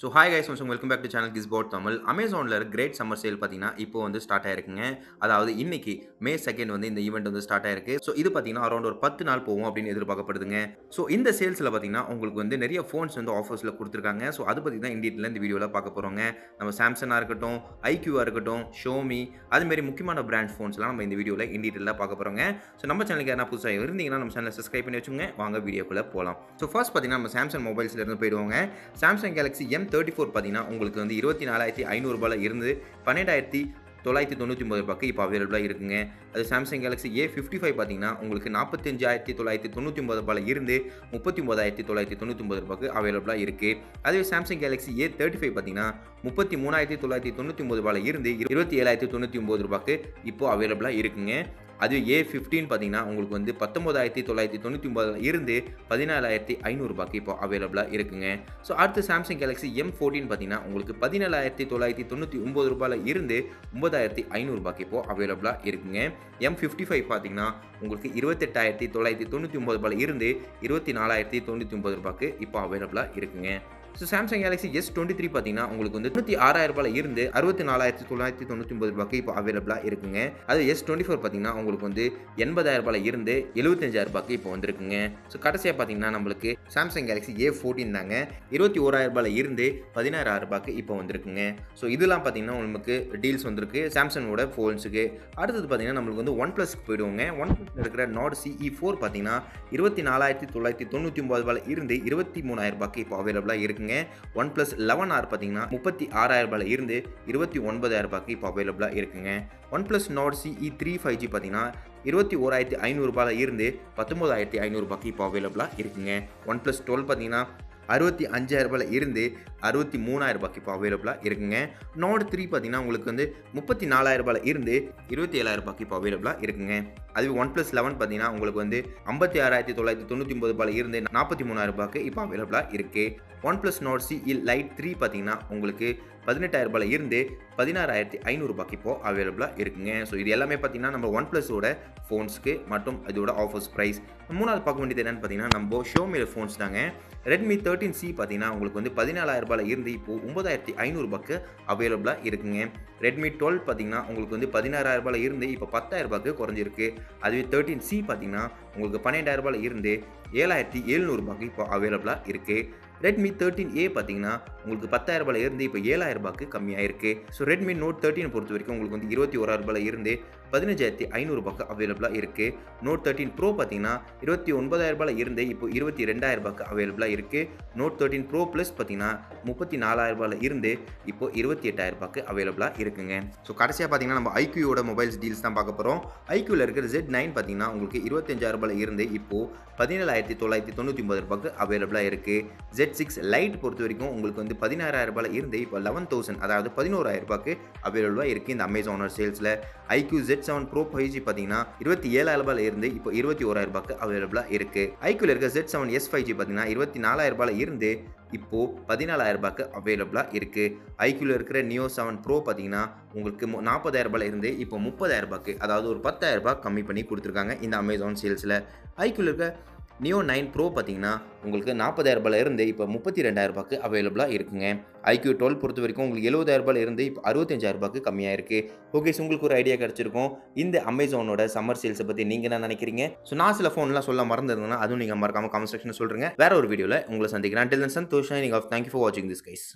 So hi guys once welcome back to channel கிஸ்போர்ட் Tamil அமேசானில் great summer sale பார்த்தீங்கன்னா இப்போ வந்து ஸ்டார்ட் ஆயிருக்குங்க. அதாவது இன்னைக்கு மே செகண்ட் வந்து இந்த ஈவெண்ட் வந்து ஸ்டார்ட் ஆயிருக்கு. ஸோ இது பார்த்தீங்கன்னா அரௌண்ட் ஒரு பத்து நாள் போகும் அப்படின்னு எதிர்பார்க்கப்படுதுங்க. ஸோ இந்த சேல்ஸில் பார்த்தீங்கன்னா உங்களுக்கு வந்து நிறைய ஃபோன்ஸ் வந்து ஆஃபர்ஸில் கொடுத்துருக்காங்க. ஸோ அதை பற்றி தான் இந்தியில் இந்த வீடியோவில் பார்க்க போகிறோங்க நம்ம சாம்சங்காக இருக்கட்டும் ஐக்யூவாக இருக்கட்டும் ஷோமி அதுமாரி முக்கியமான பிராண்ட் ஃபோன்ஸ்லாம் நம்ம இந்த வீடியோவில் இண்டியட்டில் பார்க்க போகிறோங்க ஸோ நம்ம சேனலுக்கு யாரா புதுசாக இருந்தீங்கன்னா நம்ம சேனலை சப்ஸ்கிரைப் பண்ணி வச்சுங்க வாங்க வீடியோக்குள்ளே போகலாம் ஸோ ஃபர்ஸ்ட் பார்த்தீங்கன்னா நம்ம சாம்சங் மொபைல்ஸ்லேருந்து போயிடுவோங்க. Samsung Galaxy M thirty four பார்த்தீங்கன்னா உங்களுக்கு வந்து இருபத்தி நாலாயிரத்தி ஐநூறுரூபாயில் இருந்து பன்னெண்டாயிரத்தி தொள்ளாயிரத்தி தொண்ணூற்றி ஒம்பது ரூபாய்க்கு இப்போ அவைலபிளாக இருக்குங்க. அது Samsung Galaxy A fifty five பார்த்தீங்கன்னா உங்களுக்கு நாற்பத்தஞ்சாயிரத்தி தொள்ளாயிரத்தி தொண்ணூற்றி ஒம்பது ரூபாயில் இருந்து முப்பத்தி ஒம்பதாயிரத்தி தொள்ளாயிரத்தி தொண்ணூற்றி ஒம்பது ரூபாய்க்கு அவைலபிளாக இருக்குது அதே Samsung Galaxy A thirty five பார்த்தீங்கன்னா முப்பத்தி மூணாயிரத்தி தொள்ளாயிரத்தி தொண்ணூற்றி ஒம்பது ரூபாயில் இருந்து இருபத்தி ஏழாயிரத்தி தொண்ணூற்றி ஒம்பது ரூபாய்க்கு இப்போ அவைலபிளாக இருக்குங்க. அது ஏ ஃபிஃப்டின் பார்த்தீங்கன்னா உங்களுக்கு வந்து பத்தொம்போதாயிரத்தி தொள்ளாயிரத்தி தொண்ணூற்றி ஒம்பதுல இருந்து பதினாலாயிரத்தி ஐநூறுபாய்க்கு இப்போ அவைலபிளாக இருக்குங்க. ஸோ அடுத்து சாம்சங் கேலக்ஸி எம் ஃபோர்டீன் பார்த்தீங்கன்னா உங்களுக்கு பதினேழாயிரத்தி தொள்ளாயிரத்தி தொண்ணூற்றி ஒம்பது ரூபாயில் இருந்து ஒம்பதாயிரத்தி ஐநூறுபாய்க்கு இப்போ அவைலபிளாக இருக்குங்க. எம் ஃபிஃப்டி ஃபைவ் பார்த்தீங்கன்னா உங்களுக்கு இருபத்தெட்டாயிரத்தி தொள்ளாயிரத்தி தொண்ணூற்றி ஒம்பது ரூபாயில் இருந்து இருபத்தி நாலாயிரத்தி தொண்ணூற்றி ஒம்பது ரூபாய்க்கு இப்போ அவைலபிளாக இருக்குங்க. So Samsung Galaxy S twenty three பார்த்தீங்கன்னா உங்களுக்கு வந்து நூற்றி ஆறாயிரம் ரூபாயில் இருந்து அறுபத்தி நாலாயிரத்தி தொள்ளாயிரத்தி தொண்ணூற்றி ஒன்பது ரூபாய்க்கு இப்போ அவைலபிளாக இருக்குங்க. அது எஸ் டுவெண்ட்டி ஃபோர் பார்த்தீங்கன்னா உங்களுக்கு வந்து எண்பதாயிரம் ரூபாயில் இருந்து எழுபத்தஞ்சாயிரம் ரூபாய்க்கு இப்போ வந்திருக்குங்க. ஸோ கடைசியாக பார்த்தீங்கன்னா நம்மளுக்கு சாம்சங் கேலக்ஸி ஏ ஃபோர்டீன் தாங்க. இருபத்தி ஓராயிரம் ரூபாயில் இருந்து பதினாறாயிரம் ரூபாய்க்கு இப்போ வந்திருக்குங்க. ஸோ இதெல்லாம் பார்த்தீங்கன்னா உங்களுக்கு டீல்ஸ் வந்திருக்கு. சாம்சங்கோட ஃபோன்ஸுக்கு அடுத்தது பார்த்தீங்கன்னா நம்மளுக்கு வந்து ஒன் ப்ளஸ்க்கு போயிடுவோங்க. ஒன் ப்ளஸ் இருக்கிற நாட் சிஇ ஃபோர் பார்த்தீங்கன்னா இருபத்தி நாலாயிரத்தி தொள்ளாயிரத்தி தொண்ணூற்றி ஒம்பது ரூபாயில் இருந்து இருபத்தி மூணாயிரம் ரூபாய்க்கு இப்போ அவைலபிளாக இருக்குங்க. ஒன் ப்ளஸ் லெவன் ஆர் பார்த்தீங்கன்னா முப்பத்தி ஆறாயிரம் ரூபாயில் இருந்து இருபத்தி ஒன்பதாயிரம் ரூபாய்க்கு இப்போ அவைலபிளாக இருக்குங்க. One Plus Nord CE three five G பார்த்தீங்கன்னா இருபத்தி ஓராயிரத்தி ஐநூறுரூபாயில் இருந்து பத்தொம்போதாயிரத்தி ஐநூறுபாய்க்கு இப்போ அவைலபிளாக இருக்குங்க. ஒன் ப்ளஸ் டுவெல் பார்த்தீங்கன்னா அறுபத்தி அஞ்சாயிரம் ரூபாயில் இருந்து அறுபத்தி மூணாயிரம் ரூபாய்க்கு இப்போ அவைலபிளாக இருக்குங்க. நோட் த்ரீ பார்த்தீங்கன்னா உங்களுக்கு வந்து முப்பத்தி நாலாயிரம் ரூபாயில் இருந்து இருபத்தி ஏழாயிரம் ரூபாய்க்கு இப்போ அவைலபிளாக இருக்குங்க. அதுவே ஒன் ப்ளஸ் லெவன் பார்த்தீங்கன்னா உங்களுக்கு வந்து ஐம்பத்தி ஆறாயிரத்தி தொள்ளாயிரத்தி தொண்ணூற்றி ஒம்பது ரூபாயில் இருந்து நாற்பத்தி மூணாயிரம் ரூபாய்க்கு இப்போ அவைலபிளாக இருக்குது One Plus Nord C E lite three பார்த்தீங்கன்னா உங்களுக்கு பதினெட்டாயிரம் ரூபாயில் இருந்து பதினாறாயிரத்தி ஐநூறுரூபாய்க்கு இப்போ அவைலபிளாக இருக்குங்க. ஸோ இது எல்லாமே பார்த்தீங்கன்னா நம்ம ஒன் ப்ளஸோட ஃபோன்ஸ்க்கு மற்றும் இதோட ஆஃபர்ஸ் ப்ரைஸ் மூணாவது பார்க்க வேண்டியது என்னென்னு பார்த்தீங்கன்னா நம்ம ஷோமியில் ஃபோன்ஸ் தாங்க. ரெட்மி தேர்ட்டின் சி பார்த்தீங்கன்னா உங்களுக்கு வந்து பதினாலாயிரம் ரூபாயில் இருந்து இப்போது ஒம்பதாயிரத்தி ஐநூறுபாய்க்கு அவைலபிளாக இருக்குங்க. ரெட்மி டுவெல் பார்த்தீங்கன்னா உங்களுக்கு வந்து பதினாறாயிரம் ரூபாயில் இருந்து இப்போ பத்தாயிரரூபாக்கு குறைஞ்சிருக்கு. அதுவே தேர்ட்டின் சி பார்த்தீங்கன்னா உங்களுக்கு பன்னெண்டாயிரரூபாயில் இருந்து ஏழாயிரத்தி எழுநூறுபாய்க்கு இப்போ அவைலபிளாக இருக்குது ரெட்மி தேர்ட்டின் ஏ பார்த்தீங்கன்னா உங்களுக்கு பத்தாயிரம் ரூபாயில் இருந்து இப்போ ஏழாயிரம் ரூபாய்க்கு கம்மியாக இருக்குது ஸோ ரெட்மி நோட் தேர்ட்டின் பொறுத்த வரைக்கும் உங்களுக்கு வந்து இருபத்தி ஓராயிரம் ரூபாயில் இருந்து பதினஞ்சாயிரத்தி ஐநூறுபாய்க்கு அவைலபிளாக இருக்குது நோட் தேர்ட்டின் ப்ரோ பார்த்தீங்கன்னா இருபத்தி ஒன்பதாயிரம் ரூபாயில் இருந்து இப்போ இருபத்தி ரெண்டாயிரம் ரூபாய்க்கு அவைலபிளாக இருக்குது நோட் தேர்ட்டின் ப்ரோ ப்ளஸ் பார்த்தீங்கன்னா முப்பத்தி நாலாயிரம் ரூபாயில் இருந்து இப்போ இருபத்தி எட்டாயிரம் ரூபாய்க்கு அவைலபிளாக இருக்குங்க. ஸோ கடைசியாக பார்த்தீங்கன்னா நம்ம ஐக்யூயோட மொபைல்ஸ் டீல்ஸ் தான் பார்க்க போகிறோம் ஐக்யூவில் இருக்கிற ஜெட் நைன் பார்த்தீங்கன்னா உங்களுக்கு இருபத்தஞ்சாயிரம் ரூபாயில் இருந்து இப்போது பதினேழாயிரத்தி தொள்ளாயிரத்தி தொண்ணூற்றி ஒன்பது ரூபாய்க்கு அவைலபிளாக இருக்குது ஜெட் சிக்ஸ் லைட் பொறுத்த வரைக்கும் உங்களுக்கு வந்து பதினாறாயிரம் ரூபாயில் இருந்து இப்போ லெவன் தௌசண்ட் அதாவது பதினோராயிரம் ரூபாய்க்கு அவைலபிளாக இருக்குது இந்த அமேசானோட சேல்ஸில் iQOO Z seven pro five G பார்த்தீங்கன்னா இருபத்தி ஏழாயிரம் ரூபாயில் இருந்து இப்போ இருபத்தி ஓராயிரம் ரூபாய்க்கு அவைலபிளாக இருக்குது ஐக்யூவில் இருக்க Z seven S five G பார்த்தீங்கன்னா இருபத்தி நாலாயிரம் ரூபாயில் இருந்து இப்போது பதினாலாயிரம் ரூபாய்க்கு அவைலபிளாக இருக்குது ஐக்யூவில் இருக்கிற நியோ செவன் ப்ரோ பார்த்தீங்கன்னா உங்களுக்கு நாற்பதாயிரம் ரூபாயில் இருந்து இப்போ முப்பதாயிரம் ரூபாய்க்கு அதாவது ஒரு பத்தாயிரம் ரூபாய் கம்மி பண்ணி கொடுத்துருக்காங்க இந்த அமேசான் சேல்ஸில் ஐக்யூவில் இருக்க நியோ நைன் ப்ரோ பார்த்தீங்கன்னா உங்களுக்கு நாற்பதாயிரம் இருந்து இப்போ முப்பத்தி ரெண்டாயிரரூபாய்க்கு அவைலபிளாக இருக்குங்க. ஐக்யூ டுவெல் பொறுத்த வரைக்கும் உங்களுக்கு எழுபதாயிரம் இருந்து இப்போ அறுபத்தஞ்சாயிரரூபாய்க்கு கம்மியாக இருக்குது ஓகே ஸோ உங்களுக்கு ஒரு ஐடியா கிடச்சிருக்கும். இந்த அமேசானோட சம்மர் சேல்ஸை பற்றி நீங்கள் என்ன நினைக்கிறீங்க? ஸோ நான் சில ஃபோன்லாம் சொல்ல மறந்துருந்தேன்னா அதுவும் நீங்கள் மறக்காமல் கமெண்ட் செக்ஷனில் சொல்கிறேங்க வேற ஒரு வீடியோவில் உங்களை சந்திக்கிறேன். டில் சந்தோஷம். நீங்கள் தேங்க்யூ ஃபார் வாட்சிங் திஸ் கைஸ்